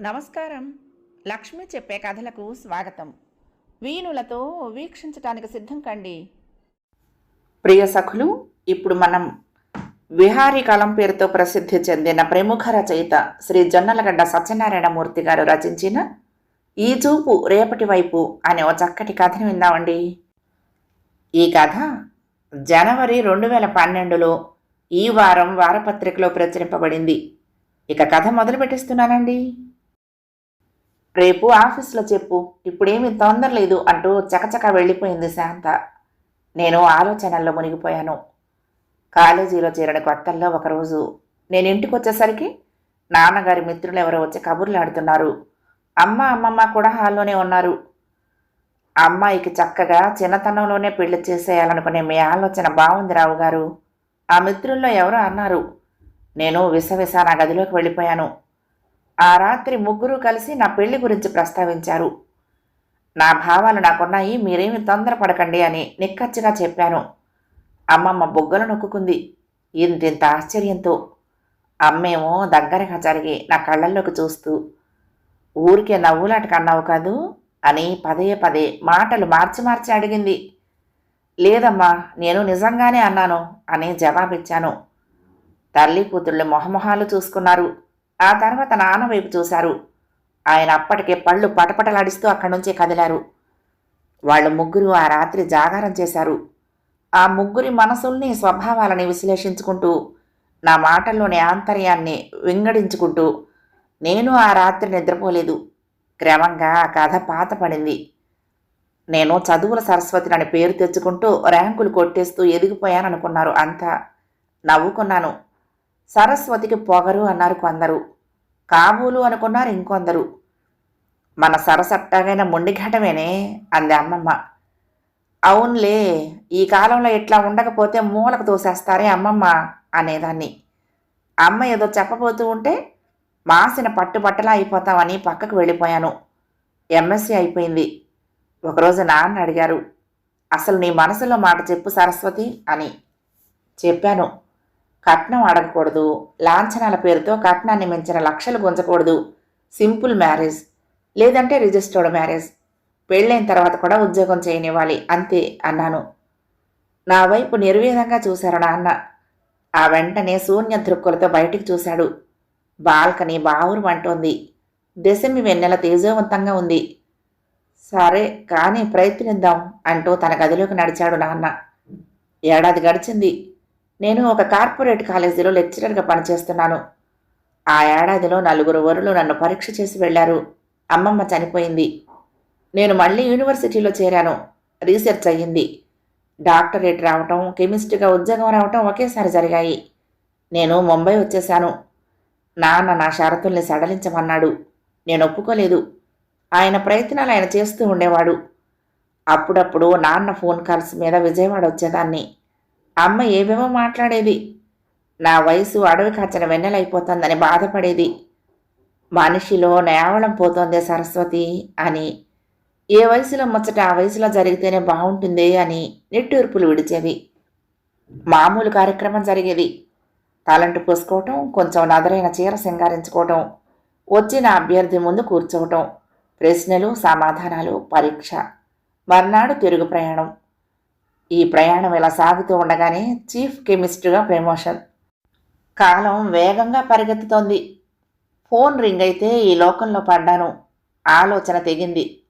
నమస్కారం. లక్ష్మి చెప్పే కథలకు స్వాగతం. వీణులతో వీక్షించటానికి సిద్ధం కండి. ప్రియ సఖులు ఇప్పుడు మనం విహారీ కాలం పేరుతో ప్రసిద్ధి చెందిన ప్రముఖ రచయిత శ్రీ జొన్నలగడ్డ సత్యనారాయణమూర్తి గారు రచించిన ఈ చూపు రేపటి వైపు అనే ఓ చక్కటి కథను విందామండి. ఈ కథ జనవరి రెండు వేల పన్నెండులో ఈ వారం వారపత్రికలో ప్రచురింపబడింది. ఇక కథ మొదలు పెట్టిస్తున్నానండి. రేపు ఆఫీస్లో చెప్పు. ఇప్పుడేమీ తొందర లేదు అంటూ చకచక వెళ్ళిపోయింది శాంత. నేను ఆలోచనల్లో మునిగిపోయాను. కాలేజీలో చేరిన కొత్తల్లో ఒకరోజు నేను ఇంటికి వచ్చేసరికి నాన్నగారి మిత్రులు ఎవరో వచ్చి కబుర్లు ఆడుతున్నారు అమ్మ అమ్మమ్మ కూడా హాల్లోనే ఉన్నారు. అమ్మాయికి చక్కగా చిన్నతనంలోనే పెళ్ళి చేసేయాలనుకునే మీ ఆలోచన బాగుంది రావు గారు ఆ మిత్రుల్లో ఎవరో అన్నారు నేను విసవిస నా గదిలోకి వెళ్ళిపోయాను. ఆ రాత్రి ముగ్గురు కలిసి నా పెళ్ళి గురించి ప్రస్తావించారు. నా భావాలు నాకున్నాయి మీరేమి తొందరపడకండి అని నిక్కచ్చిగా చెప్పాను. అమ్మమ్మ బొగ్గలు నొక్కుకుంది. ఇంతింత ఆశ్చర్యంతో అమ్మేమో దగ్గరగా జరిగి నా కళ్ళల్లోకి చూస్తూ ఊరికే నవ్వులాట కన్నావు కాదు అని పదే పదే మాటలు మార్చి మార్చి అడిగింది. లేదమ్మా నేను నిజంగానే అన్నాను అని జవాబిచ్చాను. తల్లి కూతుళ్ళు మొహమొహాలు చూసుకున్నారు. ఆ తర్వాత నాన్న వైపు చూశారు. ఆయన అప్పటికే పళ్ళు పటపటలాడిస్తూ అక్కడి నుంచే కదిలారు. వాళ్ళు ముగ్గురు ఆ రాత్రి జాగారం చేశారు. ఆ ముగ్గురి మనసుల్ని స్వభావాలని విశ్లేషించుకుంటూ నా మాటల్లోని ఆంతర్యాన్ని వింగడించుకుంటూ నేను ఆ రాత్రి నిద్రపోలేదు. క్రమంగా ఆ కథ పాత పడింది నేను చదువుల సరస్వతిని అని పేరు తెచ్చుకుంటూ ర్యాంకులు కొట్టేస్తూ ఎదిగిపోయాననుకున్నారు అంతా నవ్వుకున్నాను. సరస్వతికి పొగరు అన్నారు కొందరు. కాబూలు అనుకున్నారు ఇంకొందరు. మన సరసట్టాగైన మొండిఘటమేనే? అంది అమ్మమ్మ. అవునులే ఈ కాలంలో ఇట్లా ఉండకపోతే మూలకు తోసేస్తారే అమ్మమ్మ అనేదాన్ని. అమ్మ ఏదో చెప్పబోతూ ఉంటే మాసిన పట్టుబట్టలా అయిపోతామని పక్కకు వెళ్ళిపోయాను. ఎంఎస్సీ అయిపోయింది. ఒకరోజు నాన్న అడిగారు అసలు నీ మనసులో మాట చెప్పు సరస్వతి అని. చెప్పాను కట్నం అడగకూడదు లాంఛనాల పేరుతో కట్నాన్ని మించిన లక్షలు గుంజకూడదు సింపుల్ మ్యారేజ్ లేదంటే రిజిస్టర్డ్ మ్యారేజ్ పెళ్ళైన తర్వాత కూడా ఉద్యోగం చేయనివ్వాలి అంతే అన్నాను. నా వైపు నిర్వేదంగా చూశారు నాన్న. ఆ వెంటనే శూన్య దృక్కులతో బయటికి చూశాడు. బాల్కనీ బావురు అంటోంది. దశమి వెన్నెల తేజోవంతంగా ఉంది. సరే కానీ ప్రయత్నిద్దాం అంటూ తన గదిలోకి నడిచాడు నాన్న. ఏడాది గడిచింది. నేను ఒక కార్పొరేట్ కాలేజీలో లెక్చరర్గా పనిచేస్తున్నాను. ఆ ఏడాదిలో నలుగురు వరులు నన్ను పరీక్ష చేసి వెళ్ళారు. అమ్మమ్మ చనిపోయింది. నేను మళ్ళీ యూనివర్సిటీలో చేరాను. రీసెర్చ్ అయ్యింది. డాక్టరేట్ రావటం కెమిస్ట్రీగా ఉద్యోగం రావటం ఒకేసారి జరిగాయి. నేను ముంబై వచ్చేశాను. నాన్న నా షరతుల్ని సడలించమన్నాడు. నేను ఒప్పుకోలేదు. ఆయన ప్రయత్నాలు ఆయన చేస్తూ ఉండేవాడు. అప్పుడప్పుడు నాన్న ఫోన్ కాల్స్ మీద విజయవాడ వచ్చేదాన్ని. అమ్మ ఏవేమో మాట్లాడేది. నా వయసు అడవి కాచిన వెన్నెలైపోతుందని బాధపడేది. మనిషిలో నేవలం పోతోందే సరస్వతి అని. ఏ వయసులో ముచ్చట ఆ వయసులో జరిగితేనే బాగుంటుంది అని నిట్టూర్పులు విడిచేవి. మామూలు కార్యక్రమం జరిగేది. తలంటు పూసుకోవటం కొంచెం నదరైన చీర సింగారించుకోవటం వచ్చిన అభ్యర్థి ముందు కూర్చోవటం. ప్రశ్నలు సమాధానాలు పరీక్ష. మర్నాడు తిరుగు ప్రయాణం. ఈ ప్రయాణం ఇలా సాగుతూ ఉండగానే చీఫ్ కెమిస్ట్గా ప్రమోషన్. కాలం వేగంగా పరిగెత్తుతోంది. ఫోన్ రింగ్ అయితే ఈ లోకంలో పడ్డాను. ఆలోచన తెగింది.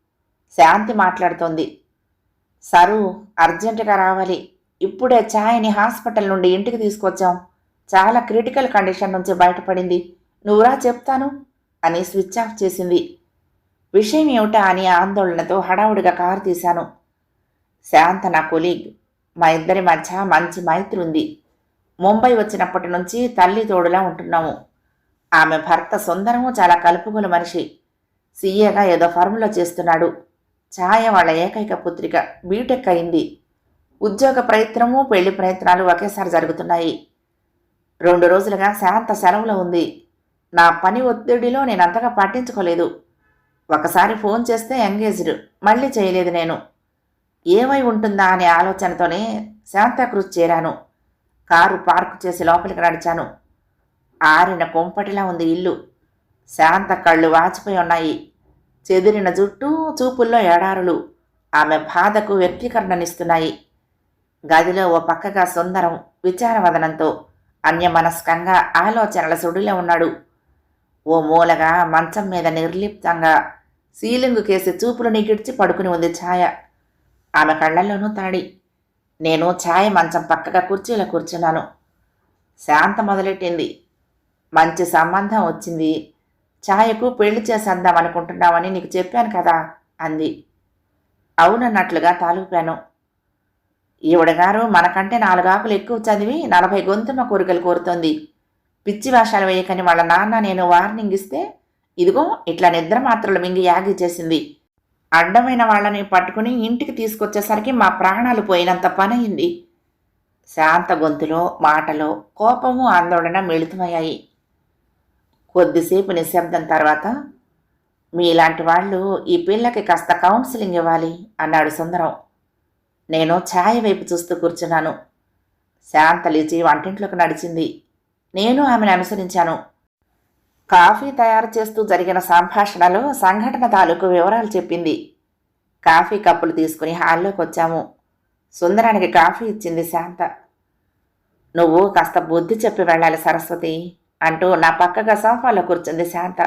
శాంతి మాట్లాడుతోంది. సరు అర్జెంటుగా రావాలి. ఇప్పుడే ఛాయ్ని హాస్పిటల్ నుండి ఇంటికి తీసుకొచ్చాం. చాలా క్రిటికల్ కండిషన్ నుంచి బయటపడింది. నువ్వురా చెప్తాను అని స్విచ్ ఆఫ్ చేసింది. విషయం ఏమిటా అని ఆందోళనతో హడావుడిగా కారు తీశాను. శాంత నా కొలీగ్ మా ఇద్దరి మధ్య మంచి మైత్రి ఉంది ముంబై వచ్చినప్పటి నుంచి తల్లి తోడులా ఉంటున్నాము. ఆమె భర్త సుందరము చాలా కలుపుగల మనిషి. సీఏగా ఏదో ఫర్ములో చేస్తున్నాడు. ఛాయ వాళ్ళ ఏకైక పుత్రిక బీటెక్ అయింది. ఉద్యోగ ప్రయత్నము పెళ్ళి ప్రయత్నాలు ఒకేసారి జరుగుతున్నాయి. రెండు రోజులుగా శాంత సెలవులో ఉంది. నా పని ఒత్తిడిలో నేను అంతగా పట్టించుకోలేదు ఒకసారి ఫోన్ చేస్తే ఎంగేజ్డ్ మళ్ళీ చేయలేదు నేను. ఏమై ఉంటుందా అనే ఆలోచనతోనే శాంతాక్రూజ్ చేరాను. కారు పార్క్ చేసి లోపలికి నడిచాను. ఆరిన కొంపటిలా ఉంది ఇల్లు. శాంత కళ్ళు వాచిపోయి ఉన్నాయి. చెదిరిన జుట్టు చూపుల్లో ఎడారులు. ఆమె బాధకు వ్యక్తీకరణనిస్తున్నాయి. గదిలో ఓ పక్కగా సుందరం విచారవదనంతో అన్యమనస్కంగా ఆలోచనల సుడిలో ఉన్నాడు. ఓ మూలగా మంచం మీద నిర్లిప్తంగా సీలింగు కేసి చూపులు నిగిడ్చి పడుకుని ఉంది ఛాయ. ఆమె కళ్ళల్లోనూ తడి. నేను ఛాయ మంచం పక్కగా కుర్చీలో కూర్చున్నాను. శాంత మొదలెట్టింది. మంచి సంబంధం వచ్చింది. ఛాయకు పెళ్ళి చేసేద్దాం అనుకుంటున్నామని నీకు చెప్పాను కదా అంది. అవునన్నట్లుగా తాలూపాను ఈవిడగారు మనకంటే నాలుగాకులు ఎక్కువ చదివి నలభై గొంతుమ కోరికలు కోరుతోంది. పిచ్చి వేషాలు వేయకని వాళ్ళ నాన్న నేను వార్నింగ్ ఇస్తే ఇదిగో ఇట్లా నిద్ర మాత్రలు మింగి యాగి చేసింది. అడ్డమైన వాళ్ళని పట్టుకుని ఇంటికి తీసుకొచ్చేసరికి మా ప్రాణాలు పోయినంత పనయింది. శాంత గొంతులో మాటలో కోపము ఆందోళన మిళితమయ్యాయి. కొద్దిసేపు నిశ్శబ్దం తర్వాత మీలాంటి వాళ్ళు ఈ పిల్లకి కాస్త కౌన్సిలింగ్ ఇవ్వాలి అన్నాడు సుందరం. నేను ఛాయ వైపు చూస్తూ కూర్చున్నాను. శాంత లేచి వంటింట్లోకి నడిచింది. నేను ఆమెను అనుసరించాను. కాఫీ తయారు చేస్తూ జరిగిన సంభాషణలో సంఘటన తాలూకు వివరాలు చెప్పింది. కాఫీ కప్పులు తీసుకుని హాల్లోకి వచ్చాము. సుందరానికి కాఫీ ఇచ్చింది శాంత. నువ్వు కాస్త బుద్ధి చెప్పి వెళ్ళాలి సరస్వతి అంటూ నా పక్కగా సోఫాలో కూర్చుంది శాంత.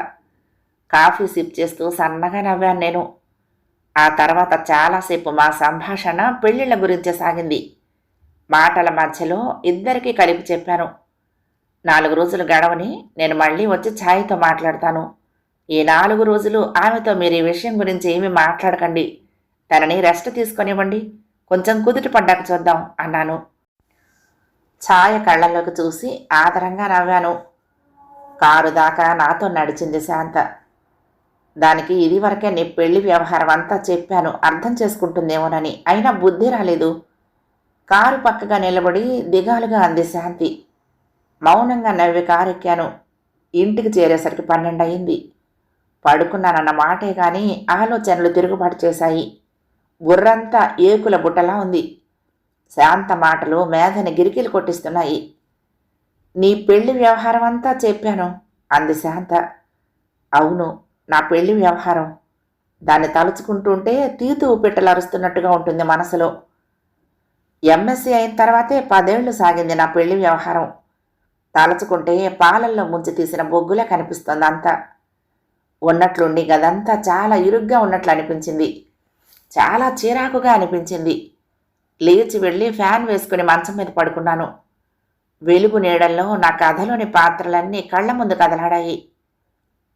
కాఫీ సిప్ చేస్తూ సన్నగా నవ్వాను నేను. ఆ తర్వాత చాలాసేపు మా సంభాషణ పెళ్ళిళ్ళ గురించే సాగింది. మాటల మధ్యలో ఇద్దరికీ కలిపి చెప్పాను. నాలుగు రోజులు గడవని నేను మళ్ళీ వచ్చి ఛాయ్తో మాట్లాడతాను. ఈ నాలుగు రోజులు ఆమెతో మీరు ఈ విషయం గురించి ఏమీ మాట్లాడకండి. తనని రెస్ట్ తీసుకొనివ్వండి. కొంచెం కుదుటి పడ్డాక చూద్దాం అన్నాను. ఛాయ కళ్ళల్లోకి చూసి ఆదరంగా నవ్వాను. కారు దాకా నాతో నడిచింది శాంత. దానికి ఇది వరకే నీ పెళ్ళి వ్యవహారం అంతా చెప్పాను. అర్థం చేసుకుంటుందేమోనని. అయినా బుద్ధి రాలేదు. కారు పక్కగా నిలబడి దిగాలుగా అంది శాంతి. మౌనంగా నవ్వి కారెక్కాను. ఇంటికి చేరేసరికి పన్నెండు అయింది పడుకున్నానన్న మాటే కానీ ఆలోచనలు తిరుగుబాటు చేశాయి. బుర్రంతా ఏకుల బుట్టలా ఉంది. శాంత మాటలు మేధని గిరికిలు కొట్టిస్తున్నాయి. నీ పెళ్ళి వ్యవహారం అంతా చెప్పాను అంది శాంత. అవును నా పెళ్ళి వ్యవహారం. దాన్ని తలుచుకుంటుంటే తీతు పిట్టలరుస్తున్నట్టుగా ఉంటుంది మనసులో. ఎంఎస్సీ అయిన తర్వాతే పదేళ్ళు సాగింది నా పెళ్ళి వ్యవహారం. తలచుకుంటే పాలల్లో ముంచి తీసిన బొగ్గులా కనిపిస్తోంది అంతా ఉన్నట్లుండి గదంతా చాలా ఇరుగ్గా ఉన్నట్లు అనిపించింది. చాలా చిరాకుగా అనిపించింది. లేచి వెళ్ళి ఫ్యాన్ వేసుకుని మంచం మీద పడుకున్నాను. వెలుగు నీడల్లో నా కథలోని పాత్రలన్నీ కళ్ళ ముందు కదలాడాయి.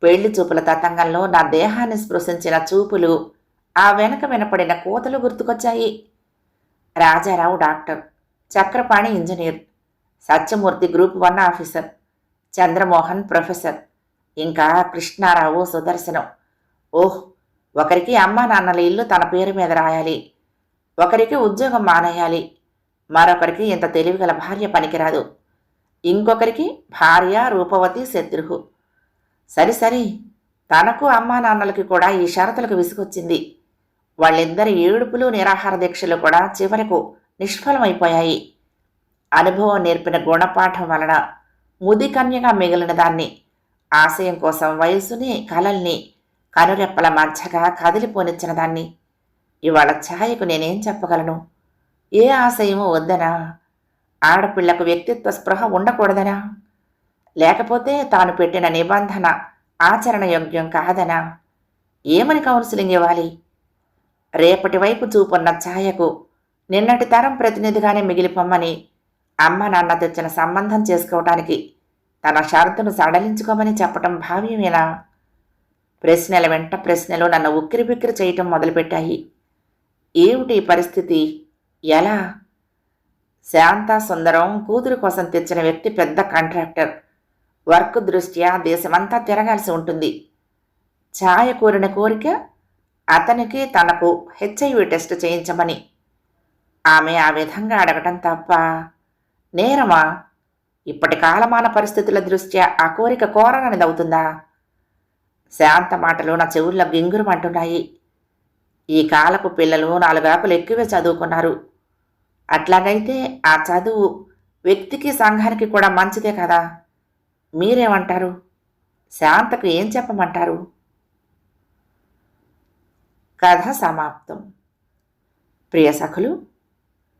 పెళ్ళి చూపుల తతంగంలో నా దేహాన్ని స్పృశించిన చూపులు ఆ వెనక వినపడిన కోతలు గుర్తుకొచ్చాయి. Rajarao doctor Chakrapani engineer. Satyamurthy group one officer. Chandramohan professor. ఇంకా కృష్ణారావు సుదర్శనం. ఓహ్ ఒకరికి అమ్మా నాన్నల ఇల్లు తన పేరు మీద రాయాలి. ఒకరికి ఉద్యోగం మానేయాలి. మరొకరికి ఇంత తెలివిగల భార్య పనికిరాదు. ఇంకొకరికి భార్య రూపవతి శత్రుహు. సరి సరి తనకు అమ్మా నాన్నలకి కూడా ఈ షరతులకు విసుగొచ్చింది. వాళ్ళిద్దరి ఏడుపులు నిరాహార దీక్షలు కూడా చివరకు నిష్ఫలమైపోయాయి. అనుభవం నేర్పిన గుణపాఠం వలన ముదికన్యగా మిగిలిన దాన్ని ఆశయం కోసం వయసుని కలల్ని కనురెప్పల మధ్యగా కదిలిపోనిచ్చిన దాన్ని ఇవాళ ఛాయకు నేనేం చెప్పగలను? ఏ ఆశయమూ వద్దనా? ఆడపిల్లకు వ్యక్తిత్వ స్పృహ ఉండకూడదనా? లేకపోతే తాను పెట్టిన నిబంధన ఆచరణయోగ్యం కాదనా? ఏమని కౌన్సిలింగ్ ఇవ్వాలి? రేపటి వైపు చూపున్న ఛాయకు నిన్నటి తరం ప్రతినిధిగానే మిగిలిపోమ్మని అమ్మ నాన్న తెచ్చిన సంబంధం చేసుకోవటానికి తన షరతును సడలించుకోమని చెప్పటం భావ్యమేనా? ప్రశ్నల వెంట ప్రశ్నలు నన్ను ఉక్కిరి బిక్కిరి చేయటం మొదలుపెట్టాయి. ఏమిటి పరిస్థితి? ఎలా? శాంత సుందరం కూతురు కోసం తెచ్చిన వ్యక్తి పెద్ద కాంట్రాక్టర్. వర్క్ దృష్ట్యా దేశమంతా తిరగాల్సి ఉంటుంది. ఛాయ కోరిన కోరిక అతనికి తనకు హెచ్ఐవి టెస్ట్ చేయించమని. ఆమె ఆ విధంగా అడగటం తప్ప నేరమా? ఇప్పటి కాలమాన పరిస్థితుల దృష్ట్యా ఆ కోరిక కోరననిదవుతుందా శాంత మాటలు నా చెవుల్లో గింగురమంటున్నాయి. ఈ కాలపు పిల్లలు నాలుగాకులు ఎక్కువే చదువుకున్నారు. అట్లాగైతే ఆ చదువు వ్యక్తికి సంఘానికి కూడా మంచిదే కదా? మీరేమంటారు? శాంతకు ఏం చెప్పమంటారు? కథ సమాప్తం. ప్రియ సఖులు